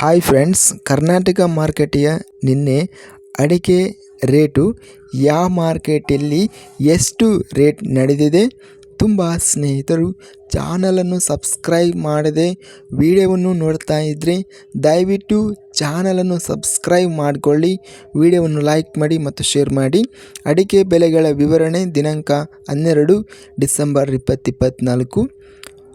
Hi friends Karnataka ಮಾರ್ಕೆಟಿಯ ನಿನ್ನೆ ಅಡಿಕೆ rate ಯಾವ ಮಾರ್ಕೆಟಲ್ಲಿ ಎಷ್ಟು ರೇಟ್ ನಡೆದಿದೆ? ತುಂಬ ಸ್ನೇಹಿತರು ಚಾನಲನ್ನು ಸಬ್ಸ್ಕ್ರೈಬ್ ಮಾಡದೆ ವಿಡಿಯೋವನ್ನು ನೋಡ್ತಾ ಇದ್ದರೆ ದಯವಿಟ್ಟು ಚಾನಲನ್ನು ಸಬ್ಸ್ಕ್ರೈಬ್ ಮಾಡಿಕೊಳ್ಳಿ, ವಿಡಿಯೋವನ್ನು ಲೈಕ್ ಮಾಡಿ ಮತ್ತು ಶೇರ್ ಮಾಡಿ. ಅಡಿಕೆ ಬೆಲೆಗಳ ವಿವರಣೆ ದಿನಾಂಕ ಹನ್ನೆರಡು ಡಿಸೆಂಬರ್ ಇಪ್ಪತ್ತಿಪ್ಪತ್ತ್ನಾಲ್ಕು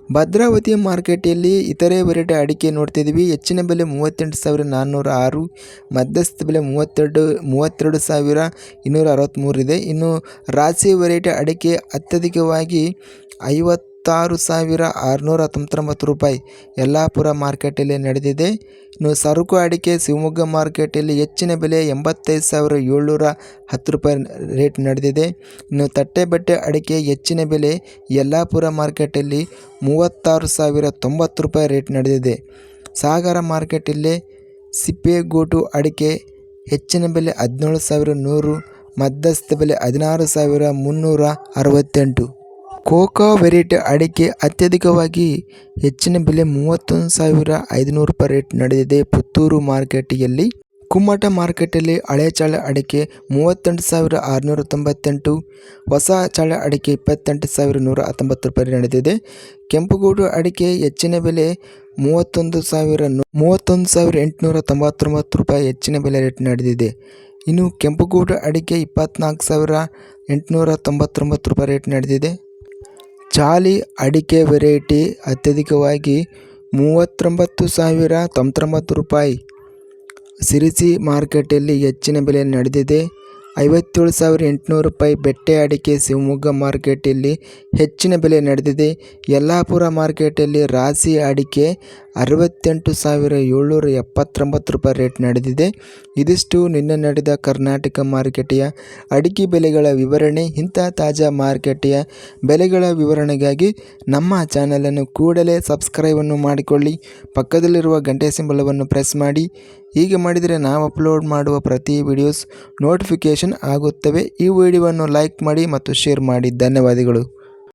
ಭದ್ರಾವತಿ ಮಾರ್ಕೆಟಲ್ಲಿ ಇತರೆ ವೆರೈಟಿ ಅಡಿಕೆ ನೋಡ್ತಿದ್ದೀವಿ ಹೆಚ್ಚಿನ ಬೆಲೆ ಮೂವತ್ತೆಂಟು ಸಾವಿರ ನಾನ್ನೂರ ಆರು, ಮಧ್ಯಸ್ಥ ಬೆಲೆ ಮೂವತ್ತೆರಡು ಮೂವತ್ತೆರಡು ಸಾವಿರ ಇನ್ನೂರ ಅರವತ್ತ್ಮೂರಿದೆ ಇನ್ನು ರಾಶಿ ವೆರೈಟಿ ಅಡಿಕೆ ಅತ್ಯಧಿಕವಾಗಿ ಐವತ್ತಾರು ಸಾವಿರ ಆರುನೂರ ತೊಂಬತ್ತೊಂಬತ್ತು ರೂಪಾಯಿ ಯಲ್ಲಾಪುರ ಮಾರ್ಕೆಟಲ್ಲಿ ನಡೆದಿದೆ. ಇನ್ನು ಸರಕು ಅಡಿಕೆ ಶಿವಮೊಗ್ಗ ಮಾರ್ಕೆಟಲ್ಲಿ ಹೆಚ್ಚಿನ ಬೆಲೆ ಎಂಬತ್ತೈದು ಸಾವಿರ ಏಳ್ನೂರ ಹತ್ತು ರೂಪಾಯಿ ರೇಟ್ ನಡೆದಿದೆ. ಇನ್ನು ತಟ್ಟೆ ಬಟ್ಟೆ ಅಡಿಕೆ ಹೆಚ್ಚಿನ ಬೆಲೆ ಯಲ್ಲಾಪುರ ಮಾರ್ಕೆಟಲ್ಲಿ ಮೂವತ್ತಾರು ಸಾವಿರ ತೊಂಬತ್ತು ರೂಪಾಯಿ ರೇಟ್ ನಡೆದಿದೆ. ಸಾಗರ ಮಾರ್ಕೆಟಲ್ಲಿ ಸಿಪ್ಪೆಗೋಟು ಅಡಿಕೆ ಹೆಚ್ಚಿನ ಬೆಲೆ ಹದಿನೇಳು ಸಾವಿರ ನೂರು, ಮಧ್ಯಸ್ಥ ಬೆಲೆ ಹದಿನಾರು ಸಾವಿರ ಮುನ್ನೂರ ಅರವತ್ತೆಂಟು. ಕೋಕಾ ವೆರೈಟಿ ಅಡಿಕೆ ಅತ್ಯಧಿಕವಾಗಿ ಹೆಚ್ಚಿನ ಬೆಲೆ ಮೂವತ್ತೊಂದು ಸಾವಿರ ಐದುನೂರು ರೂಪಾಯಿ ರೇಟ್ ನಡೆದಿದೆ. ಪುತ್ತೂರು ಮಾರ್ಕೆಟಿಯಲ್ಲಿ ಕುಮ್ಮಟ ಮಾರ್ಕೆಟಲ್ಲಿ ಹಳೆ ಚಾಳೆ ಅಡಿಕೆ ಮೂವತ್ತೆಂಟು ಸಾವಿರ ಆರುನೂರ ತೊಂಬತ್ತೆಂಟು, ಹೊಸ ಚಾಳೆ ಅಡಿಕೆ ಇಪ್ಪತ್ತೆಂಟು ಸಾವಿರ ನೂರ ಹತ್ತೊಂಬತ್ತು ರೂಪಾಯಿ ನಡೆದಿದೆ. ಕೆಂಪುಗೂಡು ಅಡಿಕೆ ಹೆಚ್ಚಿನ ಬೆಲೆ ಮೂವತ್ತೊಂದು ಸಾವಿರ ಮೂವತ್ತೊಂದು ಸಾವಿರ ಎಂಟುನೂರ ತೊಂಬತ್ತೊಂಬತ್ತು ರೂಪಾಯಿ ಹೆಚ್ಚಿನ ಬೆಲೆ ರೇಟ್ ನಡೆದಿದೆ. ಇನ್ನು ಕೆಂಪುಗೂಡು ಅಡಿಕೆ ಇಪ್ಪತ್ತ್ನಾಲ್ಕು ಸಾವಿರ ಎಂಟುನೂರ ತೊಂಬತ್ತೊಂಬತ್ತು ರೂಪಾಯಿ ರೇಟ್ ನಡೆದಿದೆ. ಚಾಲಿ ಅಡಿಕೆ ವೆರೈಟಿ ಅತ್ಯಧಿಕವಾಗಿ ಮೂವತ್ತೊಂಬತ್ತು ಸಾವಿರ ತೊಂಬತ್ತೊಂಬತ್ತು ರೂಪಾಯಿ. ಸಿರಿಸಿ ಮಾರ್ಕೆಟಲ್ಲಿ ಹೆಚ್ಚಿನ ಬೆಲೆ ನಡೆದಿದೆ. ಐವತ್ತೇಳು ಸಾವಿರ ಎಂಟುನೂರು ರೂಪಾಯಿ ಬೆಟ್ಟೆ ಅಡಿಕೆ ಶಿವಮೊಗ್ಗ ಮಾರ್ಕೆಟಲ್ಲಿ ಹೆಚ್ಚಿನ ಬೆಲೆ ನಡೆದಿದೆ. ಯಲ್ಲಾಪುರ ಮಾರ್ಕೆಟಲ್ಲಿ ರಾಸಿ ಅಡಿಕೆ ಅರವತ್ತೆಂಟು ಸಾವಿರ ಏಳ್ನೂರ ಎಪ್ಪತ್ತೊಂಬತ್ತು ರೂಪಾಯಿ ರೇಟ್ ನಡೆದಿದೆ. ಇದಿಷ್ಟು ನಿನ್ನೆ ನಡೆದ ಕರ್ನಾಟಕ ಮಾರುಕಟ್ಟೆಯ ಅಡಿಕೆ ಬೆಲೆಗಳ ವಿವರಣೆ. ಇಂಥ ತಾಜಾ ಮಾರುಕಟ್ಟೆಯ ಬೆಲೆಗಳ ವಿವರಣೆಗಾಗಿ ನಮ್ಮ ಚಾನಲನ್ನು ಕೂಡಲೇ ಸಬ್ಸ್ಕ್ರೈಬನ್ನು ಮಾಡಿಕೊಳ್ಳಿ. ಪಕ್ಕದಲ್ಲಿರುವ ಗಂಟೆ ಸಿಂಬಲವನ್ನು ಪ್ರೆಸ್ ಮಾಡಿ. ಹೀಗೆ ಮಾಡಿದರೆ ನಾವು ಅಪ್ಲೋಡ್ ಮಾಡುವ ಪ್ರತಿ ವಿಡಿಯೋಸ್ ನೋಟಿಫಿಕೇಷನ್ ಆಗುತ್ತವೆ. ಈ ವಿಡಿಯೋವನ್ನು ಲೈಕ್ ಮಾಡಿ ಮತ್ತು ಶೇರ್ ಮಾಡಿ. ಧನ್ಯವಾದಗಳು.